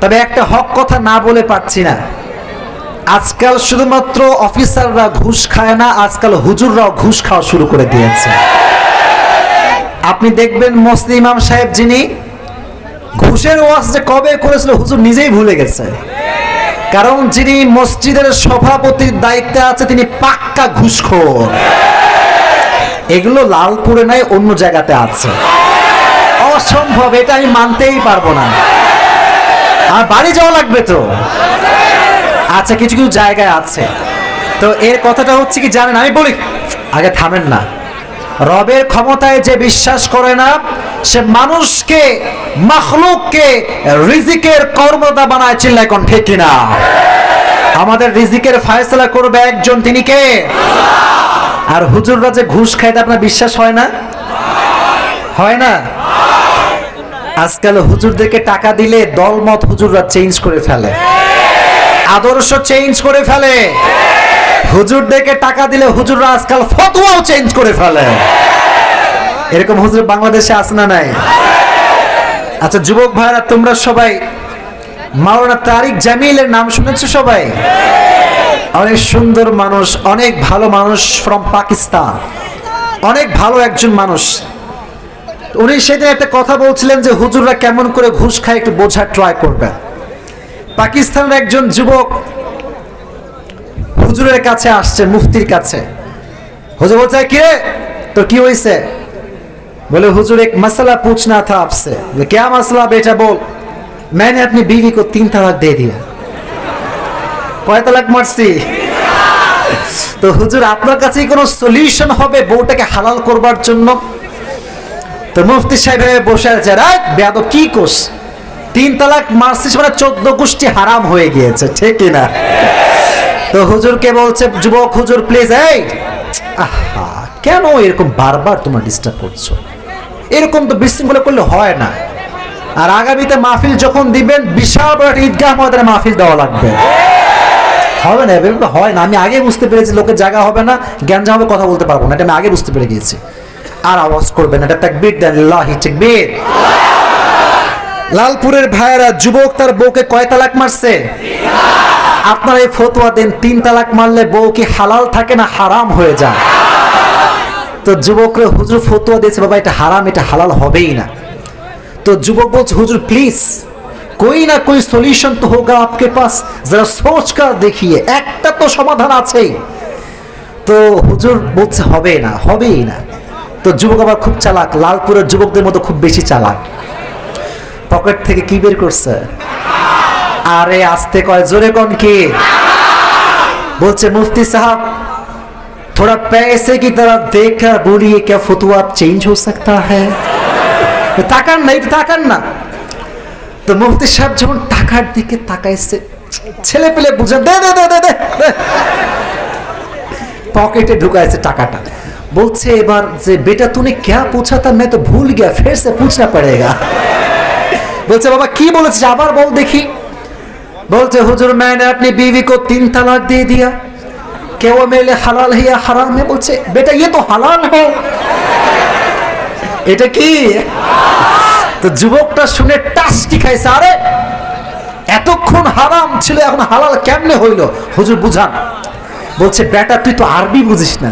তবে একটা হক কথা না বলে পারছি না। আজকাল শুধুমাত্র অফিসাররা ঘুষ খায় না, আজকাল হুজুররাও ঘুষ খাওয়া শুরু করে দিয়েছে। আপনি দেখবেন ইমাম সাহেব যিনি, ঘুষের ওয়াজ যে কবে করেছিল হুজুর নিজেই ভুলে গেছে। কারণ যিনি মসজিদের সভাপতির দায়িত্বে আছে, তিনি পাক্কা ঘুষখোর। এগুলো লালপুরে নাই, অন্য জায়গাতে আছে। অসম্ভব, এটা আমি মানতেই পারব না। আর বাড়ি যাওয়া লাগবে তো? আচ্ছা কিছু কিছু জায়গায় আছে। তো এর কথাটা হচ্ছে কি জানেন? আমি বলি, আগে থামেন না। রবের ক্ষমতায় যে বিশ্বাস করে না, সে মানুষকে, মখলুককে রিজিকের কর্মদা বানায় চিল্লায় কোন ঠিক কিনা? আমাদের রিজিকের ফায়সলা করবে একজন, তিনি কে? আর হুজুররা যে ঘুষ এটা আপনার বিশ্বাস হয় না? হয় না? আজকাল হুজুরদেরকে টাকা দিলে দলমত হুজুররা চেঞ্জ করে ফেলে। আদর্শ চেঞ্জ করে ফেলে। হুজুরদেরকে টাকা দিলে হুজুররা আজকাল ফতোয়াও চেঞ্জ করে ফেলে। এরকম হুজুর বাংলাদেশে আছে না নাই? আচ্ছা যুবক ভাইরা, তোমরা সবাই, মাওলানা তারিক জামিলের নাম শুনেছো সবাই? অনেক সুন্দর মানুষ, অনেক ভালো মানুষ ফ্রম পাকিস্তান অনেক ভালো একজন মানুষ। উনি সেদিন একটা কথা বলছিলেন যে হুজুররা কেমন করে ঘুষ খায় একটু বোঝার ট্রাই করবেন পাকিস্তানের একজন যুবক হুজুরের কাছে আসছে মুফতির কাছে হুজুর বলছে কি রে তো কি হয়েছে बोले हुजूर एक मसला पूछना था आपसे बोले क्या मसला बेटा बोल मैंने अपनी बीवी को तीन तलाक दे दिया কয় তালাক মারছি তো হুজুর আপনার কাছে কোনো সলিউশন হবে বউটাকে হালাল করবার জন্য তো মুফতি সাহেব বসে আছে রাত বেয়াদব কি কোস? তিন তালাক মারছিস মানে চোদ্দ গোষ্ঠী হারাম হয়ে গিয়েছে, ঠিক না? তো হুজুরকে বলছে, যুবক হুজুর প্লিজ এই, আহা, কেন এরকম বারবার তোমরা ডিস্টার্ব করছ? এরকম তো বিশৃঙ্খলা করলে হয় না। আর আগামীতে মাহফিল যখন দিবেন, বিশাল বড় একটা ঈদগাহ ময়দানে মাহফিল দেওয়া লাগবে। হবে না, এভাবে হয় না। আমি আগে বুঝতে পেরেছি, লোকের জায়গা হবে না জ্ঞান হবে, কথা বলতে পারব না। এটা আমি আগে বুঝতে পেরে গিয়েছি। আর আওয়াজ করবেন এটা তাকবীর দেন লাহি তাকবীর লালপুরের ভাইয়েরা যুবক তার বউকে কয় তালাক মারছে আপনারা এই ফতোয়া দেন তিন তালাক মারলে বউ কি হালাল থাকে না হারাম হয়ে যায় তো যুবকরা হুজুর ফতোয়া দিয়েছে বাবা এটা হারাম এটা হালাল হবেই না তো যুবক বলছে হুজুর প্লিজ कोई ना कोई सॉल्यूशन तो होगा आपके पास जरा सोच कर देखिए একটা তো সমাধান আছেই তো হুজুর বলছে হবে না হবেই না তো যুবক আবার খুব চালাক লালপুরের যুবকদের মতো খুব বেশি চালাক পকেট থেকে কি বের করছে আরে আস্তে কয় জোরে কোন কি বলছে মুফতি সাহেব थोड़ा पैसे की तरफ देखकर बोलिए क्या फतवा चेंज हो सकता है তাকান না একটু তাকান না তো মুফতি সাহেব যখন টাকার দিকে তাকাইছে ছেলে পেলে বুঝে দে দে দে দে দে দে। পকেটে ঢুকাইছে টাকাটা বলছে এবার যে বেটা तूने क्या पूछा था मैं तो भूल गया फिर से पूछना पड़ेगा বলছে বাবা কি বলেছিস আবার বল দেখি বলছে হুজুর मैंने अपनी बीवी को तीन तलाक दे दिया क्या वो मेरे लिए हलाल है या हराम है বলছে বেটা ये तो हलाल है এটা কি তো যুবকটা শুনে টাস্টি খাইছে আরে এতক্ষণ হারাম ছিল এখন হালাল কেমনে হইল হুজুর বুঝান বলছে বেটা তুই তো আরবি বুঝিস না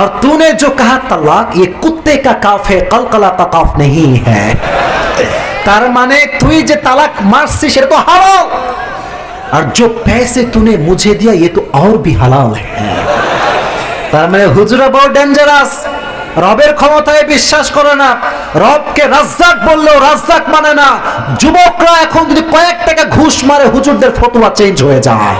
और तूने जो कहा तलाक ये कुत्ते का काफ है कलकला का काफ नहीं है তার মানে তুই যে তালাক মারছিস সেটা তো হালাল আর जो पैसे तूने मुझे दिया ये तो और भी हलाल है তার মানে হুজুরা বড় ডেঞ্জারাস রবের ক্ষমতায় বিশ্বাস করে না রবকে রাজ্জাক বললেও রাজ্জাক মানে না যুবকরা এখন যদি কয়েক টাকা ঘুষ মারে হুজুরদের ফতোয়া চেঞ্জ হয়ে যায়